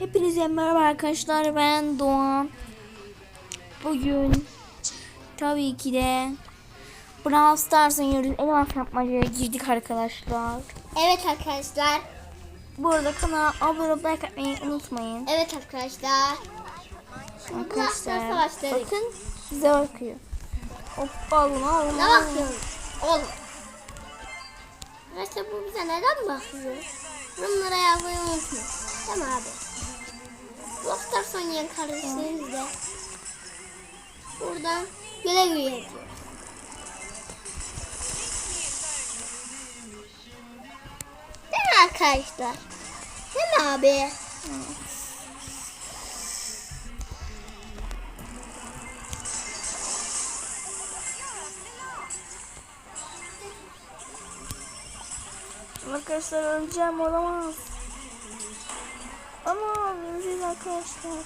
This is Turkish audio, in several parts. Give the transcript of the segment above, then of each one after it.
Hepinize merhaba arkadaşlar ben Doğan. Bugün tabii ki de Brawl Stars'ın yürüdüğü elmas yapmacaya girdik arkadaşlar. Evet arkadaşlar. Bu arada kanala abone olup like atmayı unutmayın. Evet arkadaşlar. Arkadaşlar bakın size bakıyor. Hoppa oğlum oğlum. Ne bakıyorsun? Oğlum. Arkadaşlar bu bize neden bakıyor? Yorumlara yazmayı unutmayın. Mi abi? Blockstar oynayan kardeşlerimiz de buradan güle güle yapıyor. Değil mi arkadaşlar? Değil mi abi? Arkadaşlar öleceğim olamaz. Ama öleceğiz arkadaşlar.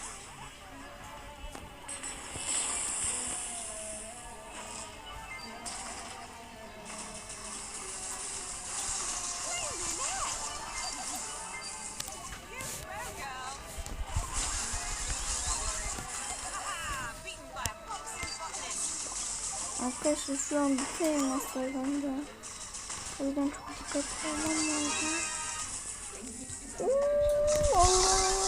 Arkadaşlar şu an bütün elmaslar bende. O yüzden çok dikkatli olmam lazım. Oo, Allah!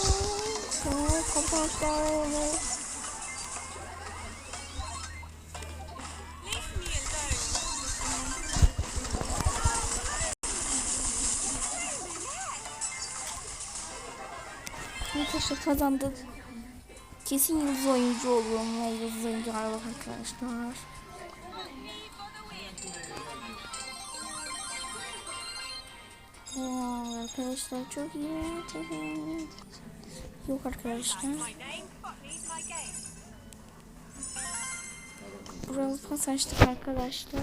Arkadaşlar kazandık. Kesin yıldız oyuncu olurum yıldız oyuncu araba arkadaşlar. Wow, arkadaşlar çok iyi. Çok iyi. Yok arkadaşlar. Biraz pas açtık arkadaşlar.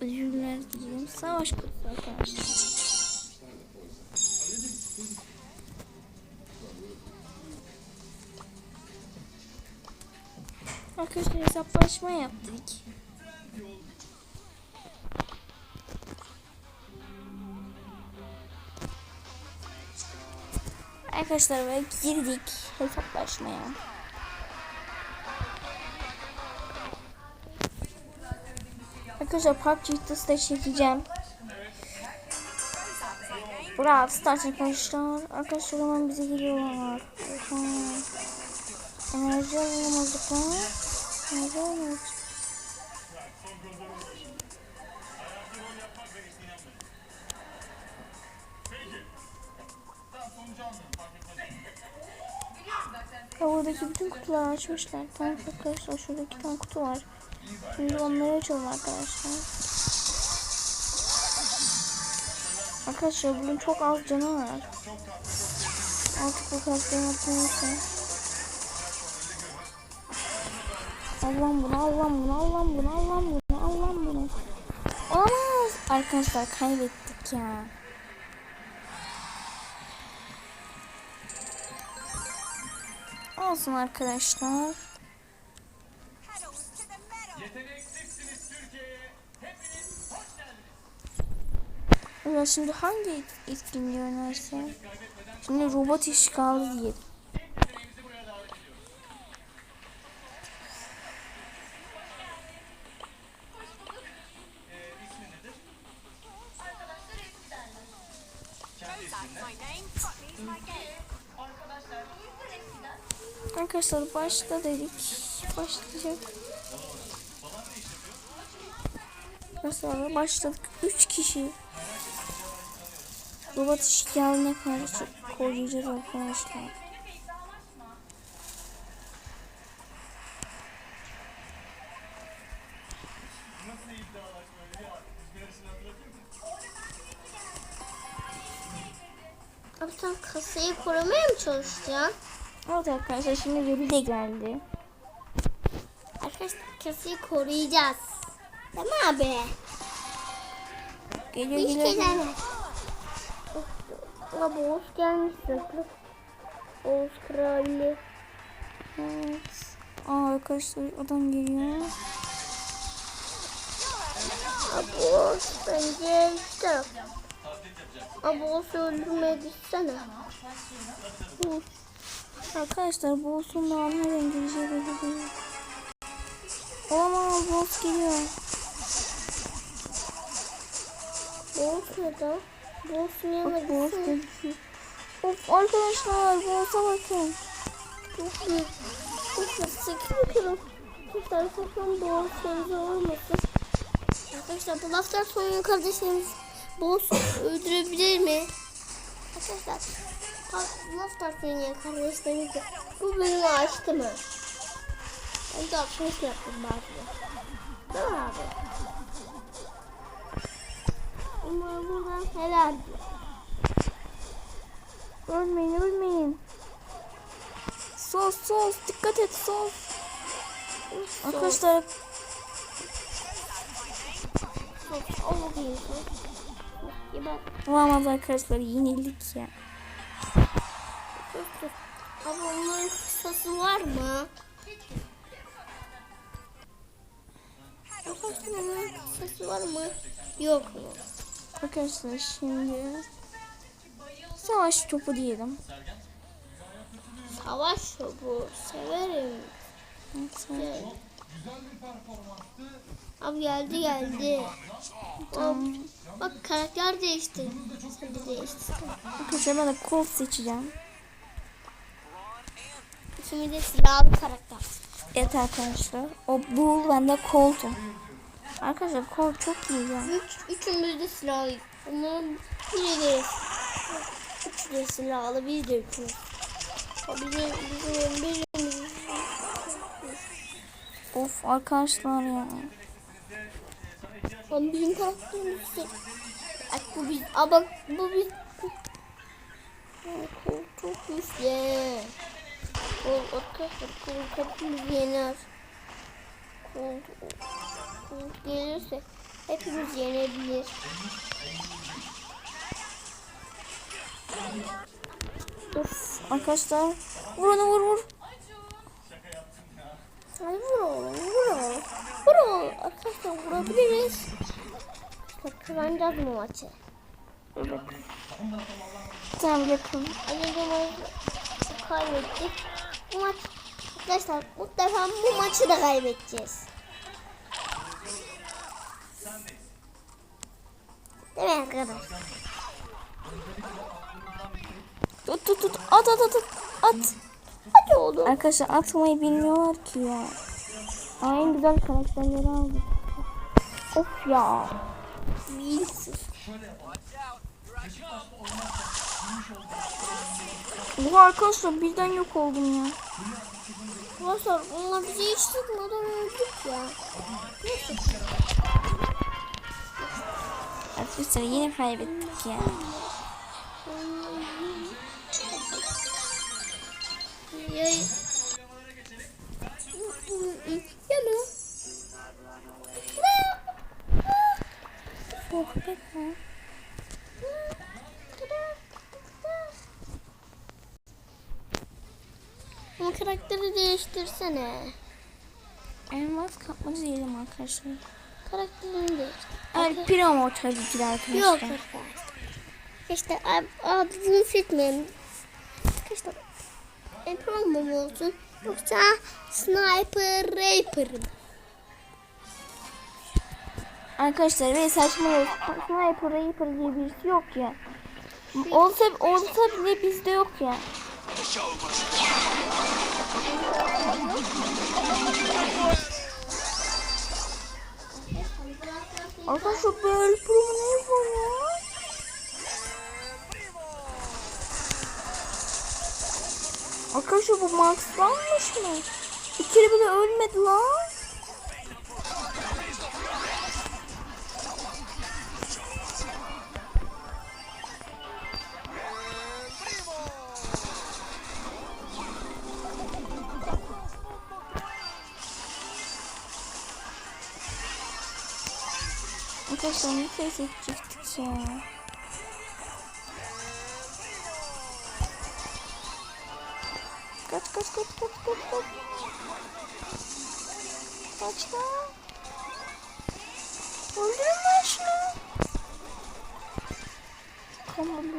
Özürler diliyorum. Savaş kutusu arkadaşlar. Arkadaşlar hesaplaşma yaptık. Arkadaşlar ve girdik hesaplaşmaya. Arkadaşlar PUBG'de size çekeceğim. Brawl Stars arkadaşlar. Arkadaşlar hemen bize geliyorlar. Enerji alamadık lan. Enerji alamadık. Ya buradaki bütün kutuları açmışlar. Tamam arkadaşlar şurada iki tane kutu var. Şimdi onları açalım arkadaşlar. Arkadaşlar bunun çok az canı var. Artık bu karakterin neyse. Allah'ım bunu, Allah'ım bunu, Allah'ım bunu, Allah'ım bunu, Allah'ım bunu. Olamaz. Arkadaşlar kaybettik ya. Olsun arkadaşlar. Ya şimdi hangi et- etkinliği oynarsa? Şimdi robot işgali diyelim. Arkadaşlar başla dedik. Başlayacak. Mesela başladık. 3 kişi. Robot işgaline karşı koruyacağız arkadaşlar. Abi sen kasayı korumaya mı çalışacaksın? Evet arkadaşlar şimdi Veli de geldi. Arkadaşlar kasayı koruyacağız. Değil mi abi? Geliyor Hiç geliyor. geliyor. Abi Oğuz gelmiş zaten. Oğuz krali. Evet. Aa arkadaşlar adam geliyor. Abi Oğuz bence işte. Abi olsa öldürmeye gitsene. Hı. Arkadaşlar bu olsun da nereden geleceği belli değil. Olamaz boss geliyor. Boğaz nerede? Niye Bak boss geliyor. Of arkadaşlar boss'a bakın. Çok büyük. Çok büyük. Sekiz bakalım. Arkadaşlar sakın boğaz sözü olmasın. Arkadaşlar bu laflar sonra kardeşlerimiz boğaz öldürebilir mi? Arkadaşlar bu laflar sonra kardeşlerimiz de bu bölümü açtı mı? Ben de açmış yaptım bazı. Değil mi abi? Umarım buradan helal. Ölmeyin ölmeyin. Sos sos dikkat et sos. Arkadaşlar Al bakayım. Geber. Olamaz arkadaşlar yenildik ya. Abi onların kısası var mı? Arkadaşlar onların kısası var mı? Yok mu? Arkadaşlar şimdi savaş topu diyelim. Savaş topu severim. Gel. Abi geldi geldi. Abi, bak karakter değişti. Sen de değişti. Arkadaşlar ben de Colt seçeceğim. Şimdi de silahlı karakter. Evet arkadaşlar. O Bull ben de Colt'um. Arkadaşlar Colt çok iyi ya. Üç, üçümüz de silahlı. Onların biri de Üç de silahlı, biz de üçümüz. O bizim, bizim birimiz. Of arkadaşlar ya. Ama bizim karakterimiz de. Bak bu biz, aa bak bu biz. Çok güçlü. Kol arkadaşlar kol hepimiz yener. Kol, kol gelirse hepimiz yenebilir. Of arkadaşlar. Vur onu vur vur. Hadi vur oğlum, vur oğlum. Vur oğlum. Arkadaşlar vurabiliriz. Kazanacağız bu maçı. Evet. Tamam yapalım. Önce kaybettik. Bu maç arkadaşlar defa bu maçı da kaybedeceğiz. Değil mi arkadaşlar? Tut tut tut. At at at at. At. Hadi oğlum. Arkadaşlar atmayı bilmiyorlar ki ya. Aa, en güzel karakterleri aldık. Of ya. Bilsin. Bu arkadaşlar birden yok oldum ya. Arkadaşlar onlar bizi hiç tutmadan öldük ya. Arkadaşlar yine kaybettik ya. Yay. Yana. Sohbet mi? Ama karakteri değiştirsene. Elmas kapmacı diyelim arkadaşlar. Karakterini değiştir. El tabii ki de arkadaşlar. Yok arkadaşlar. İşte bunu seçmeyelim. Arkadaşlar Apple mı olsun yoksa Sniper Raper mı? Arkadaşlar ve saçmalıyoruz. Sniper Reaper diye birisi yok ya. Olsa, olsa bile bizde yok ya. Arkadaşlar böyle promo ne ya? Arkadaşlar bu maxlanmış mı? Bir kere bile ölmedi lan. Arkadaşlar ne ses edecektik ya? Kaç kaç kaç kaç kaç kaç. Kaç lan. Öldürün lan şunu. Tamam.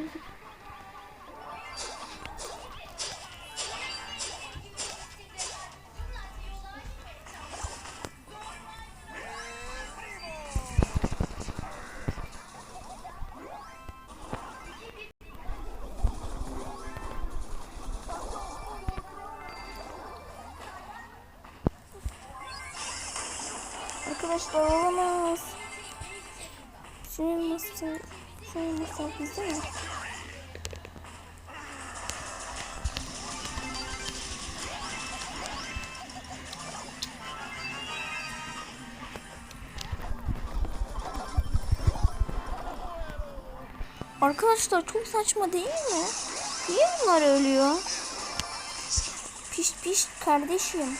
Arkadaşlar olamaz. Şunun nasıl, şunun nasıl bizde mi? Arkadaşlar çok saçma değil mi? Niye bunlar ölüyor? Piş piş kardeşim.